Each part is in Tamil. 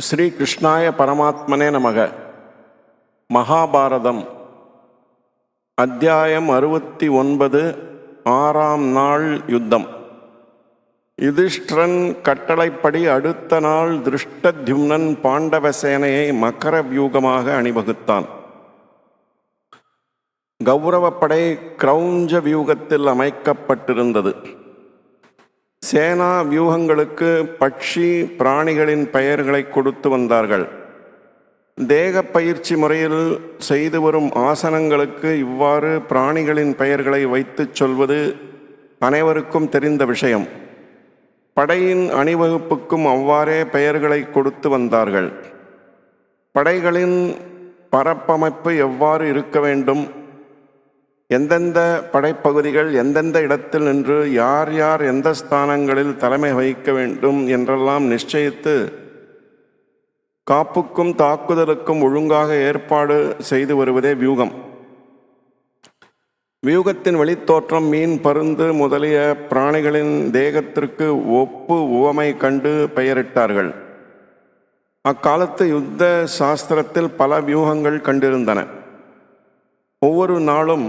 ஸ்ரீ கிருஷ்ணாய பரமாத்மனே நமக. மகாபாரதம். அத்தியாயம் அறுபத்தி ஒன்பது ஆறாம் நாள் யுத்தம். யுதிஷ்டிரன் கட்டளைப்படி அடுத்த நாள் திருஷ்டத்யும்னன் பாண்டவ சேனையை மக்கர வியூகமாக அணிவகுத்தான். கௌரவப்படை கிரௌஞ்ச வியூகத்தில் அமைக்கப்பட்டிருந்தது. சேனா வியூகங்களுக்கு பட்சி பிராணிகளின் பெயர்களை கொடுத்து வந்தார்கள். தேக பயிற்சி முறையில் செய்து வரும் ஆசனங்களுக்கு இவ்வாறு பிராணிகளின் பெயர்களை வைத்துச் சொல்வது அனைவருக்கும் தெரிந்த விஷயம். படையின் அணிவகுப்புக்கும் அவ்வாறே பெயர்களை கொடுத்து வந்தார்கள். படைகளின் பரப்பமைப்பு எவ்வாறு இருக்க வேண்டும்? எந்தெந்த படைப்பகுதிகள் எந்தெந்த இடத்தில் நின்று யார் யார் எந்த ஸ்தானங்களில் தலைமை வகிக்க வேண்டும் என்றெல்லாம் நிச்சயித்து காப்புக்கும் தாக்குதலுக்கும் ஒழுங்காக ஏற்பாடு செய்து வருவதே வியூகம். வியூகத்தின் வெளித்தோற்றம் மீன் பருந்து முதலிய பிராணிகளின் தேகத்திற்கு ஒப்பு உவமை கண்டு பெயரிட்டார்கள். அக்காலத்து யுத்த சாஸ்திரத்தில் பல வியூகங்கள் கண்டிருந்தன. ஒவ்வொரு நாளும்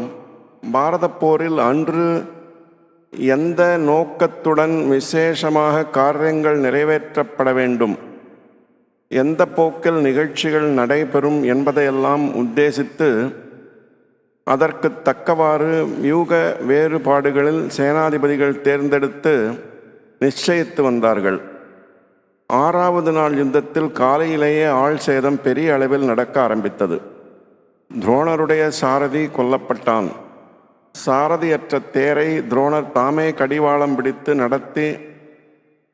பாரத போரில் அன்று எந்த நோக்கத்துடன் விசேஷமாக காரியங்கள் நிறைவேற்றப்பட வேண்டும்? எந்த போக்கில் நிகழ்ச்சிகள் நடைபெறும் என்பதையெல்லாம் உத்தேசித்து அதற்கு தக்கவாறு வியூக வேறுபாடுகளில் சேனாதிபதிகள் தேர்ந்தெடுத்து நிச்சயித்து வந்தார்கள். ஆறாவது நாள் யுத்தத்தில் காலையிலேயே ஆள் சேதம் பெரிய அளவில் நடக்க ஆரம்பித்தது. துரோணருடைய சாரதி கொல்லப்பட்டான். சாரதியற்ற தேரை துரோணர் தாமே கடிவாளம் பிடித்து நடத்தி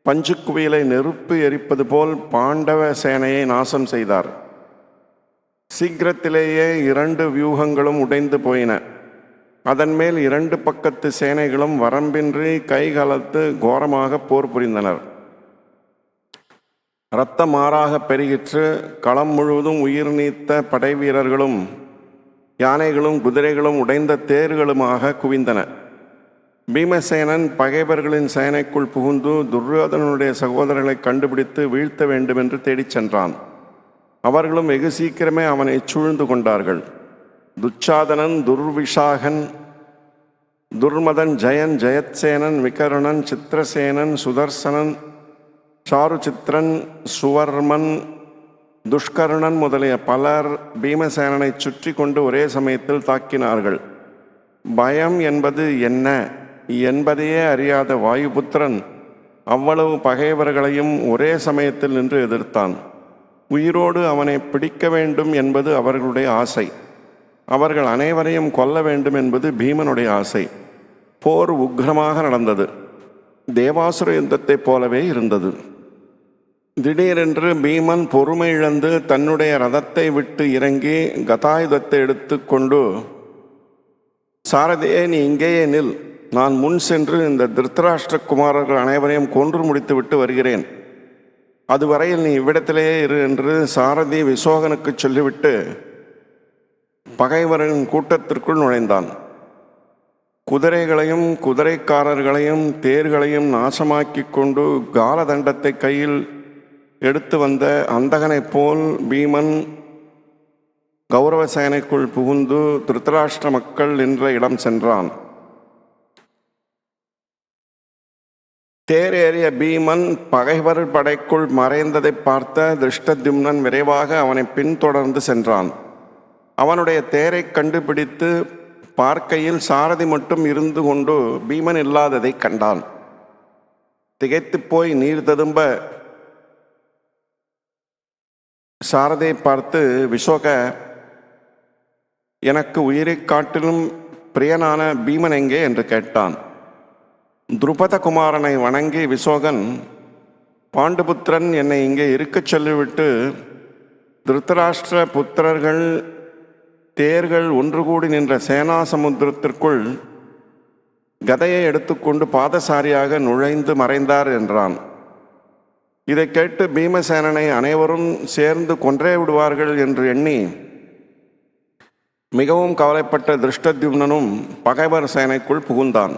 பஞ்சுக்குவியலை நெருப்பு எரிப்பது போல் பாண்டவ சேனையை நாசம் செய்தார். சீக்கிரத்திலேயே இரண்டு வியூகங்களும் உடைந்து போயின. அதன் மேல் இரண்டு பக்கத்து சேனைகளும் வரம்பின்றி கைகலத்து கோரமாக போர் புரிந்தனர். இரத்தமாறாக பெருகிற்று களம் முழுவதும் உயிர் நீத்த படை வீரர்களும் யானைகளும் குதிரைகளும் உடைந்த தேர்களுமாக குவிந்தன. பீமசேனன் பகைவர்களின் சேனைக்குள் புகுந்து துரியோதனனுடைய சகோதரர்களை கண்டுபிடித்து வீழ்த்த வேண்டும் என்று தேடிச் சென்றான். அவர்களும் வெகு சீக்கிரமே அவனை சூழ்ந்து கொண்டார்கள். துச்சாதனன் துர்விஷாகன் துர்மதன் ஜெயன் ஜெயத்சேனன் விகருணன் சித்திரசேனன் சுதர்சனன் சாருசித்திரன் சுவர்மன் துஷ்கர்ணன் முதலிய பலர் பீமசேனனை சுற்றி கொண்டு ஒரே சமயத்தில் தாக்கினார்கள். பயம் என்பது என்ன? என்பதையே அறியாத வாயுபுத்திரன் அவ்வளவு பகைவர்களையும் ஒரே சமயத்தில் நின்று எதிர்த்தான். உயிரோடு அவனை பிடிக்க வேண்டும் என்பது அவர்களுடைய ஆசை. அவர்கள் அனைவரையும் கொல்ல வேண்டும் என்பது பீமனுடைய ஆசை. போர் உக்ரமாக நடந்தது. தேவாசுர யுத்தத்தைப் போலவே இருந்தது. திடீரென்று பீமன் பொறுமை இழந்து தன்னுடைய ரதத்தை விட்டு இறங்கி கதாயுதத்தை எடுத்துக்கொண்டு சாரதியே நீ இங்கேயே நில். நான் முன் சென்று இந்த திருத்தராஷ்டிர குமாரர்கள் அனைவரையும் கொன்று முடித்து விட்டு வருகிறேன். அதுவரையில் நீ இவ்விடத்திலேயே இரு என்று சாரதி விசோகனுக்கு சொல்லிவிட்டு பகைவரின் கூட்டத்திற்குள் நுழைந்தான். குதிரைகளையும் குதிரைக்காரர்களையும் தேர்களையும் நாசமாக்கி கொண்டு காலதண்டத்தை கையில் எடுத்து வந்த அந்தகனைப் போல் பீமன் கௌரவ சேனைக்குள் புகுந்து திருத்தராஷ்டிர மக்கள் நின்ற இடம் சென்றான். தேரேறிய பீமன் பகைவர் படைக்குள் மறைந்ததை பார்த்த திருஷ்டத்யும்னன் விரைவாக அவனை பின்தொடர்ந்து சென்றான். அவனுடைய தேரை கண்டுபிடித்து பார்க்கையில் சாரதி மட்டும் இருந்து கொண்டு பீமன் இல்லாததை கண்டான். திகைத்துப் போய் நீர் ததும்ப சாரதை பார்த்து விசோக எனக்கு உயிரைக் காட்டிலும் பிரியனான பீமன் எங்கே? என்று கேட்டான். துருபத குமாரனை வணங்கி விசோகன் பாண்டுபுத்திரன் என்னை இங்கே இருக்கச் சொல்லிவிட்டு திருத்தராஷ்டிர புத்திரர்கள் தேர்கள் ஒன்று கூடி நின்ற சேனா சமுத்திரத்திற்குள் கதையை எடுத்துக்கொண்டு பாதசாரியாக நுழைந்து மறைந்தார் என்றான். இதை கேட்டு பீமசேனனை அனைவரும் சேர்ந்து கொன்றே விடுவார்கள் என்று எண்ணி மிகவும் கவலைப்பட்ட திருஷ்டத்யும்னனும் பகைவர் சேனைக்குள் புகுந்தான்.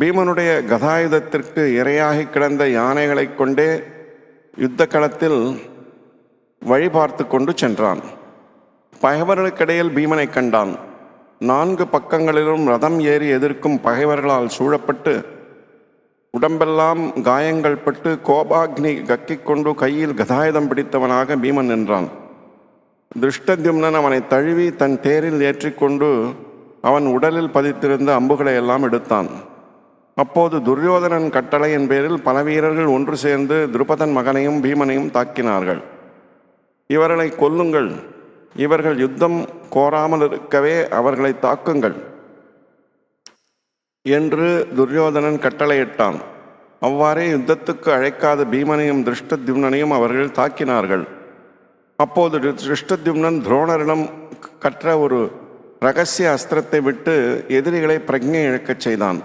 பீமனுடைய கதாயுதத்திற்கு இரையாகி கிடந்த யானைகளைக் கொண்டே யுத்த களத்தில் வழி பார்த்து கொண்டு சென்றான். பகைவர்களுக்கிடையில் பீமனை கண்டான். நான்கு பக்கங்களிலும் ரதம் ஏறி எதிர்க்கும் பகைவர்களால் சூழப்பட்டு உடம்பெல்லாம் காயங்கள் பட்டு கோபாக்னி கக்கிக் கொண்டு கையில் கதாயுதம் பிடித்தவனாக பீமன் நின்றான். திருஷ்டத்யும்னன் அவனை தழுவி தன் தேரில் ஏற்றிக்கொண்டு அவன் உடலில் பதித்திருந்த அம்புகளை எல்லாம் எடுத்தான். அப்போது துரியோதனன் கட்டளையின் பேரில் பல வீரர்கள் ஒன்று சேர்ந்து துருபதன் மகனையும் பீமனையும் தாக்கினார்கள். இவர்களை கொல்லுங்கள். இவர்கள் யுத்தம் கோராமல் இருக்கவே அவர்களை தாக்குங்கள். என்று துரியோதனன் கட்டளையிட்டான். அவ்வாறே யுத்தத்துக்கு அழைக்காத பீமனையும் திருஷ்டத்யும்னனையும் அவர்கள் தாக்கினார்கள். அப்போது திருஷ்டத்யும்னன் துரோணரிடம் கற்ற ஒரு ரகசிய அஸ்திரத்தை விட்டு எதிரிகளை பிரஜை இழக்கச் செய்தான்.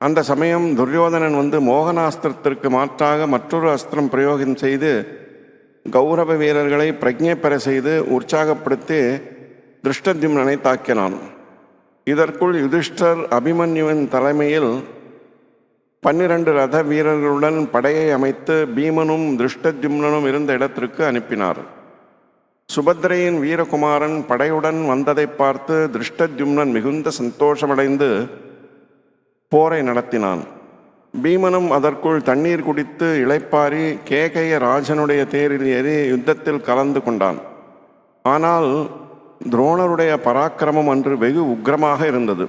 அந்த சமயம் துரியோதனன் வந்து மோகனாஸ்திரத்திற்கு மாற்றாக மற்றொரு அஸ்திரம் பிரயோகம் செய்து கௌரவ வீரர்களை பிரஜை பெற செய்து உற்சாகப்படுத்தி திருஷ்டத்யும்னனை தாக்கினான். இதற்குள் யுதிஷ்டர் அபிமன்யுவின் தலைமையில் பன்னிரண்டு ரத வீரர்களுடன் படையை அமைத்து பீமனும் திருஷ்டஜும்னனும் இருந்த இடத்திற்கு அனுப்பினார். சுபத்திரையின் வீரகுமாரன் படையுடன் வந்ததை பார்த்து திருஷ்டஜும்னன் மிகுந்த சந்தோஷமடைந்து போரை நடத்தினான். பீமனும் அதற்குள் தண்ணீர் குடித்து இளைப்பாரி கேகைய ராஜனுடைய தேரில் ஏறி யுத்தத்தில் கலந்து கொண்டான். ஆனால் துரோணருடைய பராக்கிரமம் அன்று வெகு உக்கிரமாக இருந்தது.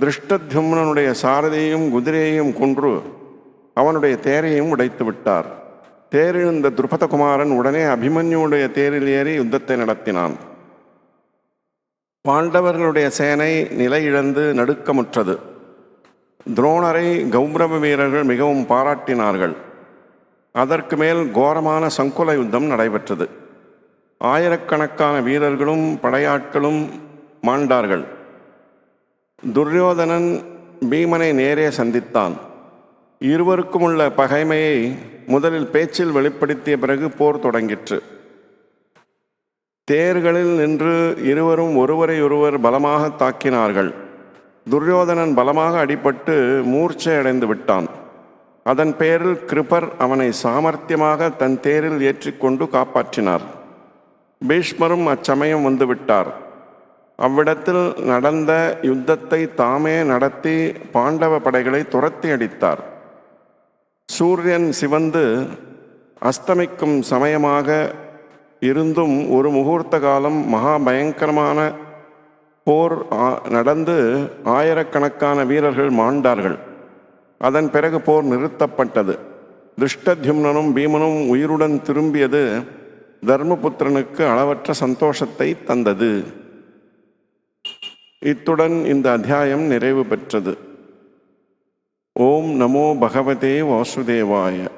திருஷ்டத்யும்னனுடைய சாரதியையும் குதிரையையும் கொன்று அவனுடைய தேரையும் உடைத்து விட்டார். தேரிழந்த துருபதகுமாரன் உடனே அபிமன்யுடைய தேரில் ஏறி யுத்தத்தை நடத்தினான். பாண்டவர்களுடைய சேனை நிலை இழந்து நடுக்கமுற்றது. துரோணரை கௌரவ வீரர்கள் மிகவும் பாராட்டினார்கள். அதற்கு மேல் கோரமான சங்குல யுத்தம் நடைபெற்றது. ஆயிரக்கணக்கான வீரர்களும் படையாட்களும் மாண்டார்கள். துரியோதனன் பீமனை நேரே சந்தித்தான். இருவருக்கும் உள்ள பகைமையை முதலில் பேச்சில் வெளிப்படுத்திய பிறகு போர் தொடங்கிற்று. தேர்களில் நின்று இருவரும் ஒருவரை ஒருவர் பலமாக தாக்கினார்கள். துரியோதனன் பலமாக அடிபட்டு மூர்ச்சை அடைந்து விட்டான். அதன் பேரில் கிருபர் அவனை சாமர்த்தியமாக தன் தேரில் ஏற்றிக்கொண்டு காப்பாற்றினார். பீஷ்மரும் அச்சமயம் வந்துவிட்டார் அவ்விடத்தில் நடந்த யுத்தத்தை தாமே நடத்தி பாண்டவ படைகளை துரத்தி அடித்தார். சூரியன் சிவந்து அஸ்தமிக்கும் சமயமாக இருந்தும் ஒரு முகூர்த்த காலம் மகா பயங்கரமான போர் ஆ- நடந்து ஆயிரக்கணக்கான வீரர்கள் மாண்டார்கள். அதன் பிறகு போர் நிறுத்தப்பட்டது. துஷ்டத்யும்னனும் பீமனும் உயிருடன் திரும்பியது தர்மபுத்திரனுக்கு அளவற்ற சந்தோஷத்தை தந்தது. இத்துடன் இந்த அத்தியாயம் நிறைவு பெற்றது. ஓம் நமோ பகவதே வாசுதேவாய.